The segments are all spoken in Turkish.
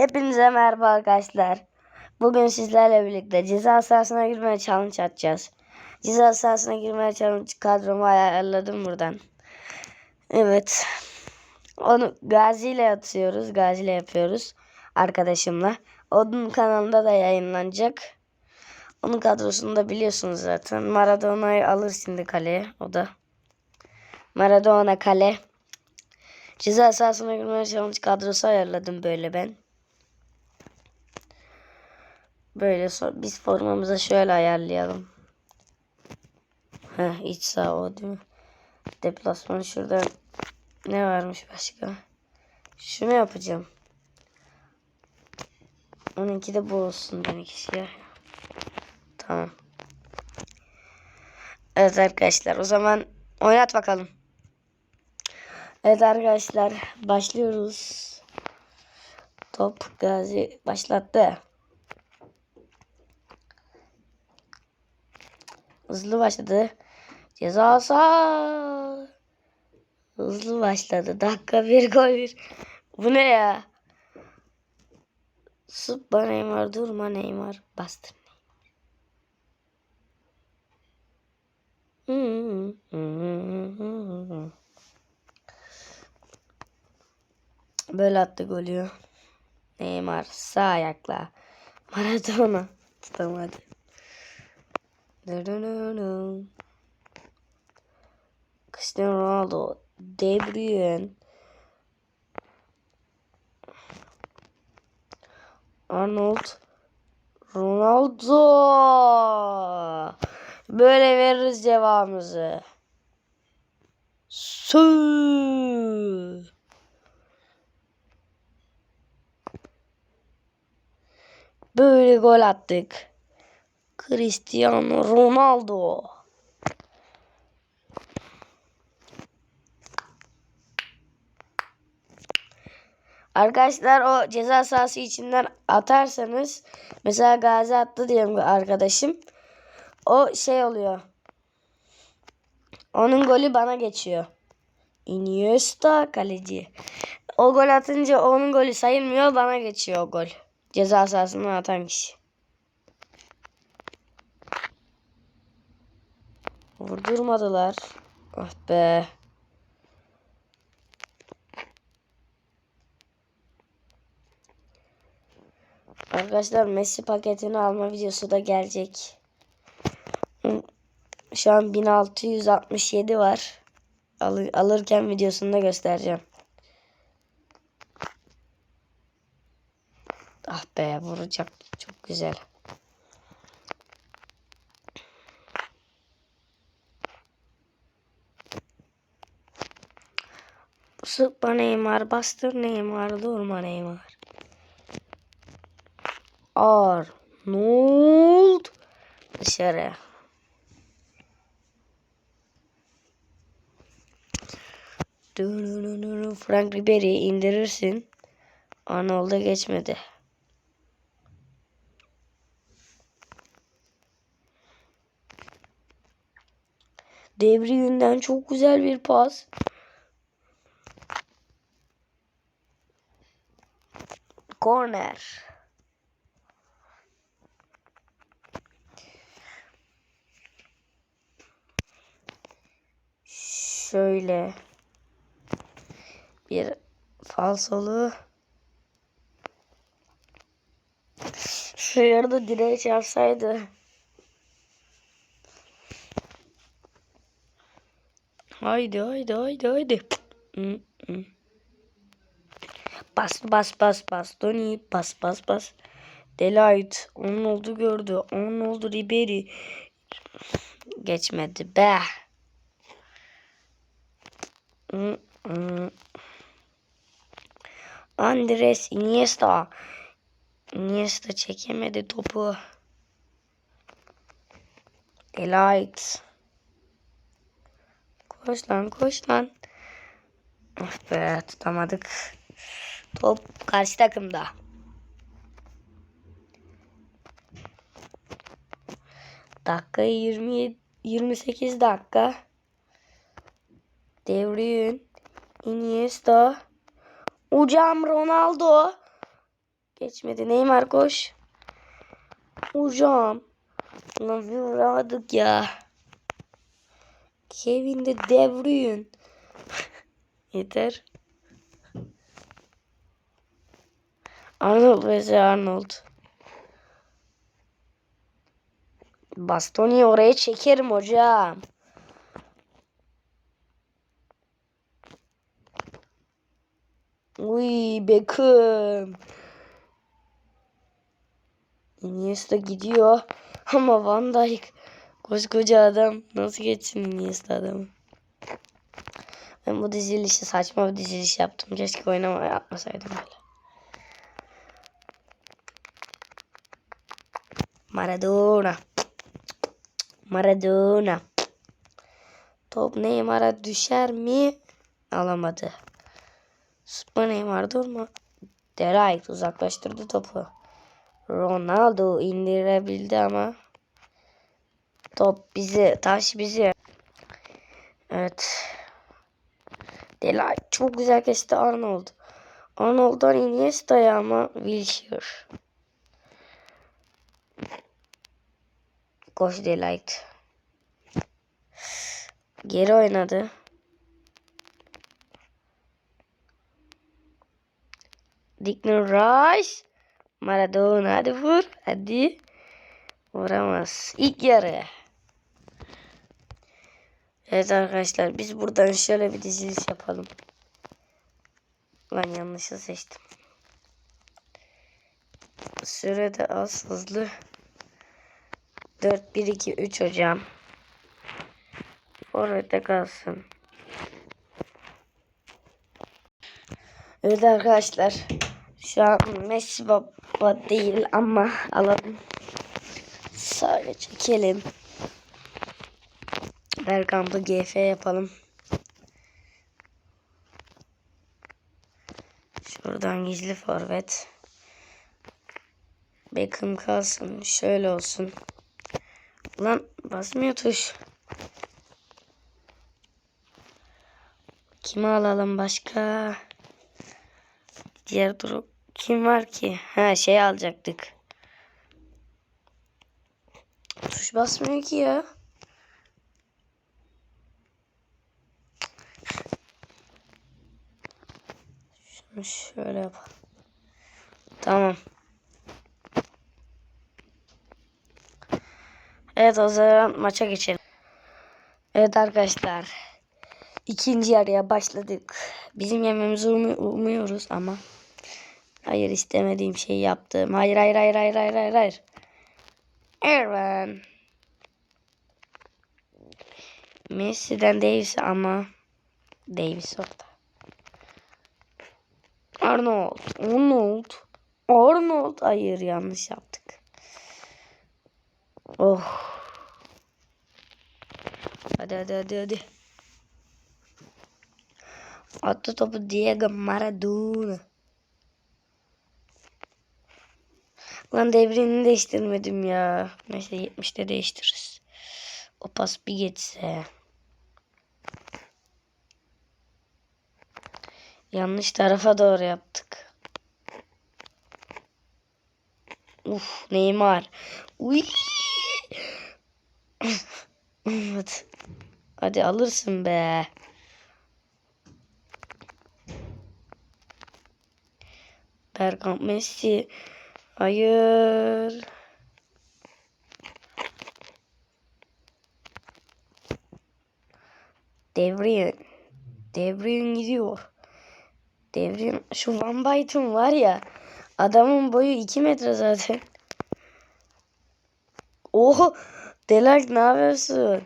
Hepinize merhaba arkadaşlar. Bugün sizlerle birlikte ceza sahasına girmeye challenge atacağız. Ceza sahasına girmeye challenge kadromu ayarladım buradan. Evet. Onu Gazi ile atıyoruz. Gazi ile yapıyoruz. Arkadaşımla. Onun kanalında da yayınlanacak. Onun kadrosunu da biliyorsunuz zaten. Maradona'yı alır şimdi kaleye. O da. Maradona kale. Ceza sahasına girmeye challenge kadrosu ayarladım böyle ben. Böyle so- biz formamıza şöyle ayarlayalım. Heh, iç saha o değil mi? Deplasman şurada ne varmış başka? Şunu yapacağım. Onunki de bu olsun benimki siyah. Tamam. Evet arkadaşlar o zaman oynat bakalım. Evet arkadaşlar başlıyoruz. Top Gazi başlattı. Hızlı başladı. Ceza sahası. Hızlı başladı. Dakika bir gol bir. Bu ne ya? Sıpma Neymar durma Neymar. Bastır Neymar. Böyle attı golü. Neymar sağ ayakla. Maradona tutamadı. Cristiano Ronaldo, De Bruyne, Arnold, Ronaldo. Böyle veririz cevabımızı. Su. Böyle gol attık. Cristiano Ronaldo. Arkadaşlar o ceza sahası içinden atarsanız mesela Gazi attı diyelim arkadaşım. O şey oluyor. Onun golü bana geçiyor. Iniesta kaleci. O gol atınca onun golü sayılmıyor bana geçiyor o gol. Ceza sahasına atan kişi. Vurdurmadılar. Ah be. Arkadaşlar Messi paketini alma videosu da gelecek. Şu an 1667 var. Alır, alırken videosunu da göstereceğim. Ah be vuracak. Çok güzel. Sıkma Neymar, bastır Neymar, durma Neymar. Arnold dışarı. Frank Ribery indirirsin. Arnold'a geçmedi. Devri yünden çok güzel bir pas. Corner. Şöyle bir falsolu. Şu yarıda direğe çarpsaydı. Haydi haydi haydi haydi. Hı. Bas bas bas bas. Tony bas bas bas. Delight. Onun oldu gördü. Onun oldu Ribery. Geçmedi be. Andres Iniesta. Iniesta çekemedi topu. Delight. Koş lan koş lan. Ah be tutamadık. Top karşı takımda. Dakika 20 28 dakika. Devriyin. Iniesta. Hocam Ronaldo. Geçmedi. Neymar koş. Hocam. Lan vuramadık ya. Kevin de De. Yeter. Arnold vs Arnold. Bastoni oraya çekerim hocam. Uy Beckham. Iniesta gidiyor. Ama Van Dijk koskoca adam nasıl geçsin Iniesta adamı? Ben bu dizilişi saçma bir diziliş yaptım. Keşke oynama yapmasaydım böyle. Maradona. Maradona. Top Neymar'a düşer mi? Alamadı. Sıpa Neymar durma. Delight uzaklaştırdı topu. Ronaldo indirebildi ama top bizi, taş bizi. Evet. Delight çok güzel kesti Arnold. Arnold'dan Iniesta'ya ama Wilshere. Koş Delight. Geri oynadı. Declan Rice. Maradona hadi vur. Hadi. Vuramaz. İlk yarı. Evet arkadaşlar biz buradan şöyle bir diziliş yapalım. Lan yanlışı seçtim. Sürede az hızlı. 4 1 2 3 hocam. Forvet'te kalsın. Evet arkadaşlar. Şu an Messi baba değil ama alalım. Sadece çekelim. Berkamp'ı GF yapalım. Şuradan gizli forvet. Beckham kalsın. Şöyle olsun. Lan basmıyor tuş. Kimi alalım başka? Diğer durum kim var ki? Ha şey alacaktık. Tuş basmıyor ki ya. Şunu şöyle yapalım. Tamam. Evet o zaman maça geçelim. Evet arkadaşlar. İkinci yarıya başladık. Bizim yememizi umu- umuyoruz ama. Hayır istemediğim şeyi yaptım. Hayır hayır hayır hayır hayır hayır hayır. Erman. Messi'den Davis ama Davis orada. Arnold. Arnold. Arnold. Hayır yanlış yaptık. Oh. Hadi hadi hadi hadi. Attı topu Diego Maradona. Lan devrini değiştirmedim ya. Neyse 70'te değiştiririz. O pas bir geçse. Yanlış tarafa doğru yaptık. Uf Neymar. Uy. Hadi. Hadi alırsın be. Bergkamp Messi. Hayır. Devriyen. Devriyen gidiyor. Devriyen. Şu Van Bayt'ın var ya. Adamın boyu 2 metre zaten. Oho. Delak ne yapıyorsun?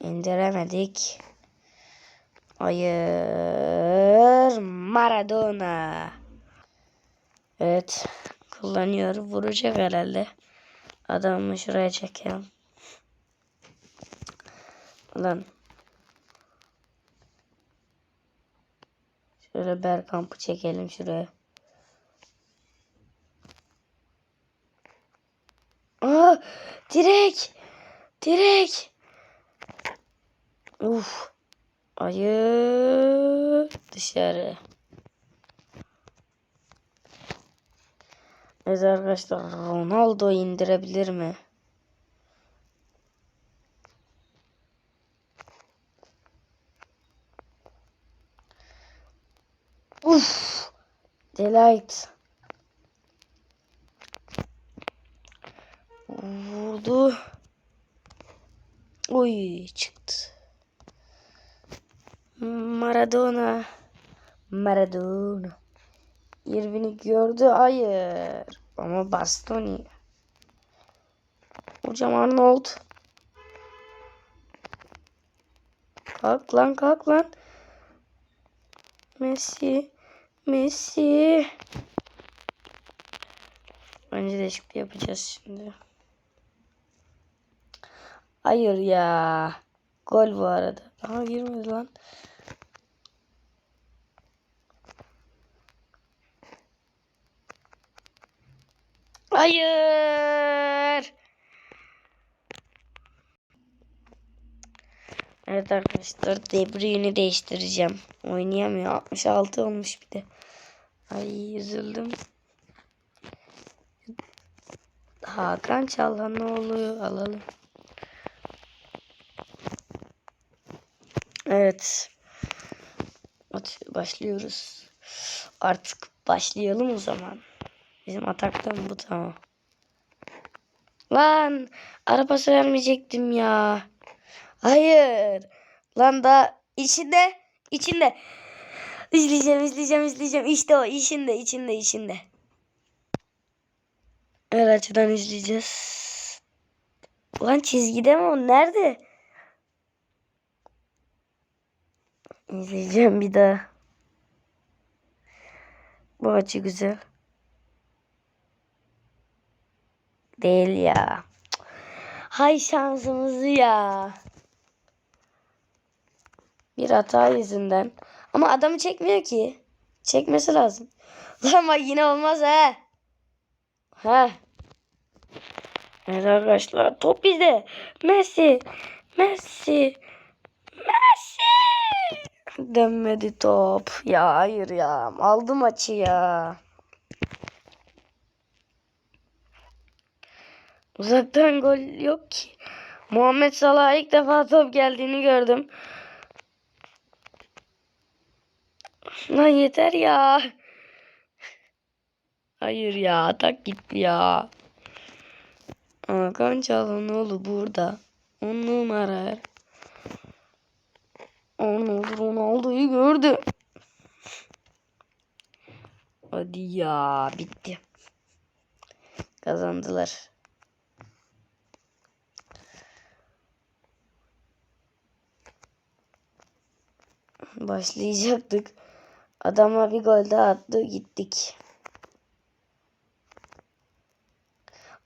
İndiremedik. Hayır. Maradona. Evet. Kullanıyor. Vuracak herhalde. Adamı şuraya çekelim. Lan. Şöyle Berkamp'ı çekelim şuraya. Aa, direkt. Direk. Uf. Hayır. Dışarı. Evet arkadaşlar Ronaldo indirebilir mi? Uf. Delight. Vurdu. Uy çıktı. Maradona. Maradona. Irving'i gördü. Hayır. Ama Bastoni. Hocam Arnold. Kalk lan kalk lan. Messi. Messi. Bence değişiklik yapacağız şimdi. Hayır ya. Gol bu arada. Aha girmedi lan. Hayır. Evet arkadaşlar De Bruyne'i değiştireceğim. Oynayamıyor. 66 olmuş bir de. Ay üzüldüm. Hakan Çalhanoğlu'yu alalım. Evet. Başlıyoruz. Artık başlayalım o zaman. Bizim ataktan bu tamam. Lan arabası vermeyecektim ya. Hayır. Lan da içinde içinde. İzleyeceğim izleyeceğim izleyeceğim. İşte o içinde içinde içinde. Her açıdan izleyeceğiz. Lan çizgide mi o? Nerede? İzleyeceğim bir daha. Bu açı güzel. Değil ya. Hay şansımızı ya. Bir hata yüzünden. Ama adamı çekmiyor ki. Çekmesi lazım. Lan bak yine olmaz he. He. Evet arkadaşlar top bizde. Messi. Messi. Messi. Dönmedi top. Ya hayır ya. Aldı maçı ya. Uzaktan gol yok ki. Muhammed Salah'a ilk defa top geldiğini gördüm. Lan yeter ya. Hayır ya atak gitti ya. Hakan Çalhanoğlu burada. On numara. Arnold Ronaldo'yu gördü. Hadi ya bitti. Kazandılar. Başlayacaktık. Adama bir gol daha attı gittik.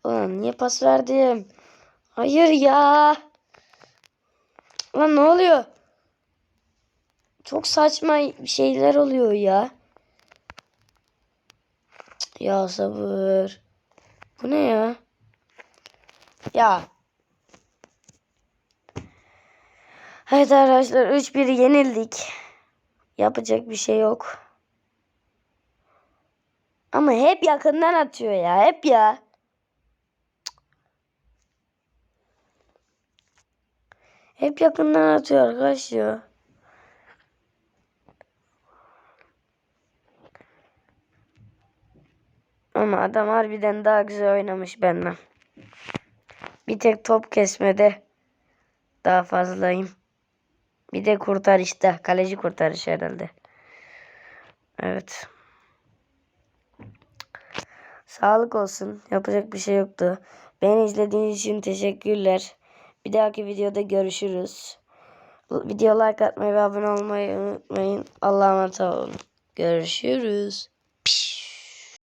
Ulan niye pas verdim? Hayır ya. Lan ne oluyor? Çok saçma şeyler oluyor ya. Ya sabır. Bu ne ya? Ya. Evet arkadaşlar 3-1 yenildik. Yapacak bir şey yok. Ama hep yakından atıyor ya. Hep ya. Hep yakından atıyor arkadaş ya. Ama adam harbiden daha güzel oynamış benden. Bir tek top kesmede daha fazlayım. Bir de kurtarışta. Kaleci kurtarış herhalde. Evet. Sağlık olsun. Yapacak bir şey yoktu. Beni izlediğiniz için teşekkürler. Bir dahaki videoda görüşürüz. Video like atmayı ve abone olmayı unutmayın. Allah'a emanet olun. Görüşürüz.